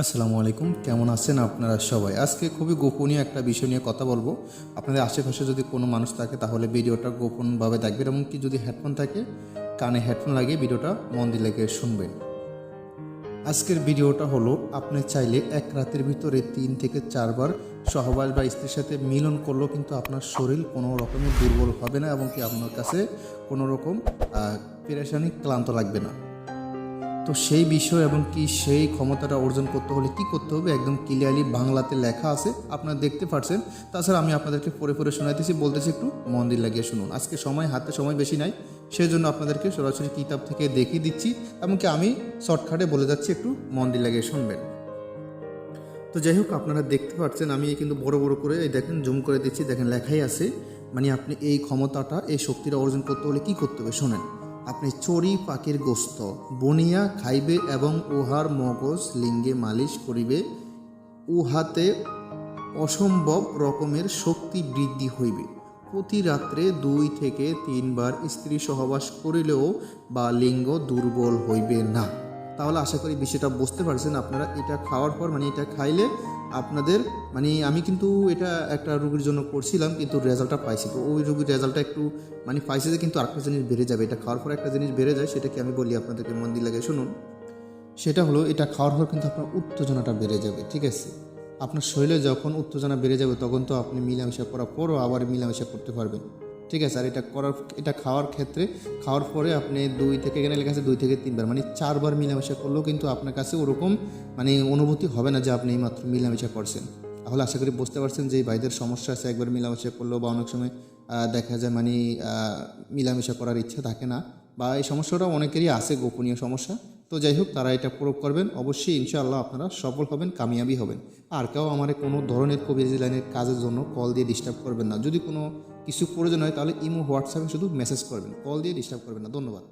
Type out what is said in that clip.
আসসালামু আলাইকুম। কেমন আছেন আপনারা সবাই? আজকে খুবই গোপনীয় একটা বিষয় নিয়ে কথা বলব। আপনাদের আশেপাশে যদি কোনো মানুষ থাকে, তাহলে ভিডিওটা গোপনভাবে দেখবেন এমনকি যদি হেডফোন থাকে, কানে হেডফোন লাগিয়ে ভিডিওটা মন দিয়ে লেগে শুনবেন। আজকের ভিডিওটা হলো, আপনি চাইলে এক রাতের ভিতরে তিন থেকে চারবার সহবাস বা স্ত্রীর সাথে মিলন করলেও কিন্তু আপনার শরীর কোনো রকমের দুর্বল হবে না এবং কি আপনার কাছে কোনো রকম পেরেশানি, ক্লান্ত লাগবে না। তো সেই বিষয় এবং কি সেই ক্ষমতাটা অর্জন করতে হলে কি করতে হবে? একদম ক্লিয়ারলি বাংলাতে লেখা আছে, আপনারা দেখতে পাচ্ছেন তাছাড়া আমি আপনাদেরকে পরে পরে শোনাইতেছি, বলতেছি একটু মন দিয়ে লাগিয়ে শুনুন। আজকে সময়, হাতে সময় বেশি নাই সেই জন্য আপনাদেরকে সরাসরি কিতাব থেকে দেখিয়ে দিচ্ছি এমনকি আমি শর্টকাটে বলে যাচ্ছি, একটু মন দিয়ে লাগিয়ে শুনবেন। তো যাই হোক, আপনারা দেখতে পাচ্ছেন আমি কিন্তু বড় বড় করে এই দেখেন জুম করে দিচ্ছি, দেখেন লেখাই আছে। মানে আপনি এই ক্ষমতাটা, এই শক্তিটা অর্জন করতে হলে কি করতে হবে? শোনেন। আপনি চড়ি পাখির গোস্ত, বনিয়া খাইবে এবং উহার মগজ লিঙ্গে মালিশ করিবে, উহাতে অসম্ভব রকমের শক্তি বৃদ্ধি হইবে। প্রতি রাত্রে দুই থেকে তিনবার স্ত্রী সহবাস করিলেও বা লিঙ্গ দুর্বল হইবে না। তাহলে আশা করি বিষয়টা বুঝতে পারছেন আপনারা। এটা খাওয়ার পর মানে এটা খাইলে আপনাদের মানে আমি কিন্তু এটা একটা রোগীর জন্য করছিলাম, কিন্তু রেজাল্টটা পাইছি। তো ওই রোগীর রেজাল্টটা একটু মানে পাইছে যে কিন্তু আরেকটা জিনিস বেড়ে যাবে। এটা খাওয়ার পর একটা জিনিস বেড়ে যায়, সেটাকে আমি বলি আপনাদেরকে মন দিয়ে লাগে। শুনুন, সেটা হলো এটা খাওয়ার পর কিন্তু আপনার উত্তেজনাটা বেড়ে যাবে, ঠিক আছে? আপনার শরীরে যখন উত্তেজনা বেড়ে যাবে, তখন তো আপনি মিলামেশা করার পরও আবার মিলামেশা করতে পারবেন। ঠিক আছে, আর এটা করার, এটা খাওয়ার ক্ষেত্রে, খাওয়ার পরে আপনি দুই থেকে, এখানে লেখা আছে দুই থেকে তিনবার মানে চারবার মিলামেশা করলেও কিন্তু আপনার কাছে ওরকম মানে অনুভূতি হবে না যে আপনি এইমাত্র মিলামেশা করছেন। তাহলে আশা করি বুঝতে পারছেন যে ভাইদের সমস্যা আছে, একবার মিলামেশা করলেও বা অনেক সময় দেখা যায় মানে মিলামেশা করার ইচ্ছা থাকে না, বা এই সমস্যাটা অনেকেরই আছে গোপনীয় সমস্যা। তো যাই হোক, তারা এটা প্রয়োগ করবেন, অবশ্যই ইনশাআল্লাহ আপনারা সফল হবেন, কামিয়াবি হবেন। আর কেউ আমার কোনো ধরনের কবিরাজি লাইনের কাজের জন্য কল দিয়ে ডিস্টার্ব করবেন না। যদি কোনো কিছু প্রয়োজন হয় তাহলে ইমো, হোয়াটসঅ্যাপে শুধু মেসেজ করবেন কল দিয়ে ডিস্টার্ব করবেন না, ধন্যবাদ।